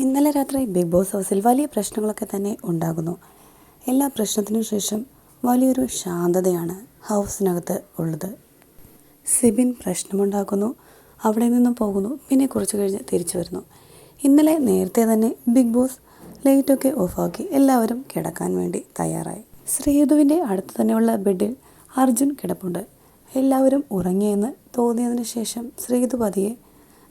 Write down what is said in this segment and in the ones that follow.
ഇന്നലെ രാത്രി big boss ഹൗസിൽ വലിയ പ്രശ്നങ്ങളൊക്കെ തന്നെ ഉണ്ടാകുന്നു. എല്ലാ പ്രശ്നത്തിനു ശേഷം വലിയൊരു ശാന്തതയാണ് ഹൗസിനകത്ത് ഉള്ളത്. സിബിൻ പ്രശ്നമുണ്ടാക്കുന്നു. അവിടെ നിന്നും പോകുന്നു. പിന്നെ കുറച്ച് കഴിഞ്ഞ് തിരിച്ചു വരുന്നു. ഇന്നലെ നേരത്തെ തന്നെ ബിഗ് ബോസ് ലൈറ്റൊക്കെ ഓഫാക്കി എല്ലാവരും കിടക്കാൻ വേണ്ടി തയ്യാറായി. ശ്രീതുവിന്റെ അടുത്ത് തന്നെയുള്ള ബെഡിൽ അർജുൻ കിടപ്പുണ്ട്. എല്ലാവരും ഉറങ്ങിയെന്ന് തോന്നിയതിന് ശേഷം ശ്രീതു പതിയെ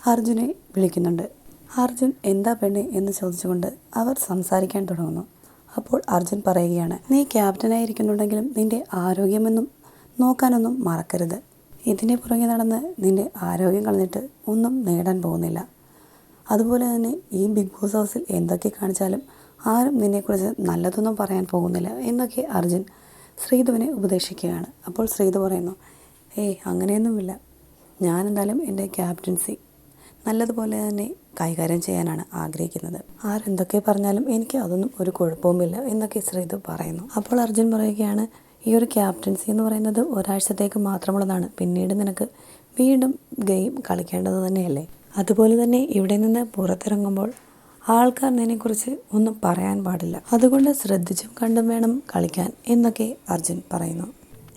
അർജുനെ വിളിക്കുന്നുണ്ട്. അർജുൻ എന്താ പെണ്ണെ എന്ന് ചോദിച്ചുകൊണ്ട് അവർ സംസാരിക്കാൻ തുടങ്ങുന്നു. അപ്പോൾ അർജുൻ പറയുകയാണ് നീ ക്യാപ്റ്റനായിരിക്കുന്നുണ്ടെങ്കിലും നിന്റെ ആരോഗ്യമെന്നും നോക്കാനൊന്നും മറക്കരുത്. ഇതിനെ പുറകെ നടന്ന് നിന്റെ ആരോഗ്യം കളഞ്ഞിട്ട് ഒന്നും നേടാൻ പോകുന്നില്ല. അതുപോലെ തന്നെ ഈ ബിഗ് ബോസ് ഹൗസിൽ എന്തൊക്കെ കാണിച്ചാലും ആരും നിന്നെക്കുറിച്ച് നല്ലതൊന്നും പറയാൻ പോകുന്നില്ല എന്നൊക്കെ അർജുൻ ശ്രീധുവിനെ ഉപദേശിക്കുകയാണ്. അപ്പോൾ ശ്രീധു പറയുന്നു ഏയ് അങ്ങനെയൊന്നുമില്ല. ഞാനെന്തായാലും എന്റെ ക്യാപ്റ്റൻസി നല്ലതുപോലെ തന്നെ കൈകാര്യം ചെയ്യാനാണ് ആഗ്രഹിക്കുന്നത്. ആരെന്തൊക്കെ പറഞ്ഞാലും എനിക്ക് അതൊന്നും ഒരു കുഴപ്പവുമില്ല എന്നൊക്കെ ശ്രീതു പറയുന്നു. അപ്പോൾ അർജുൻ പറയുകയാണ് ഈ ഒരു ക്യാപ്റ്റൻസി എന്ന് പറയുന്നത് ഒരാഴ്ചത്തേക്ക് മാത്രമുള്ളതാണ്. പിന്നീട് നിനക്ക് വീണ്ടും ഗെയിം കളിക്കേണ്ടത് തന്നെയല്ലേ? അതുപോലെ തന്നെ ഇവിടെ നിന്ന് പുറത്തിറങ്ങുമ്പോൾ ആൾക്കാർ നിന്നെക്കുറിച്ച് ഒന്നും പറയാൻ പാടില്ല. അതുകൊണ്ട് ശ്രദ്ധിച്ചും കണ്ടും വേണം കളിക്കാൻ എന്നൊക്കെ അർജുൻ പറയുന്നു.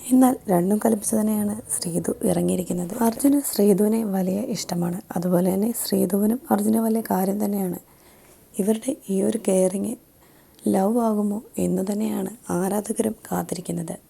എന്നാൽ രണ്ടും കൽപ്പിച്ച് തന്നെയാണ് ശ്രീതു ഇറങ്ങിയിരിക്കുന്നത്. അർജുന് ശ്രീധുവിനെ വലിയ ഇഷ്ടമാണ്. അതുപോലെ തന്നെ ശ്രീധുവിനും അർജുന വലിയ കാര്യം തന്നെയാണ്. ഇവരുടെ ഈ ഒരു കെയറിങ് ലവ് ആകുമോ എന്ന് തന്നെയാണ് ആരാധകരും കാത്തിരിക്കുന്നത്.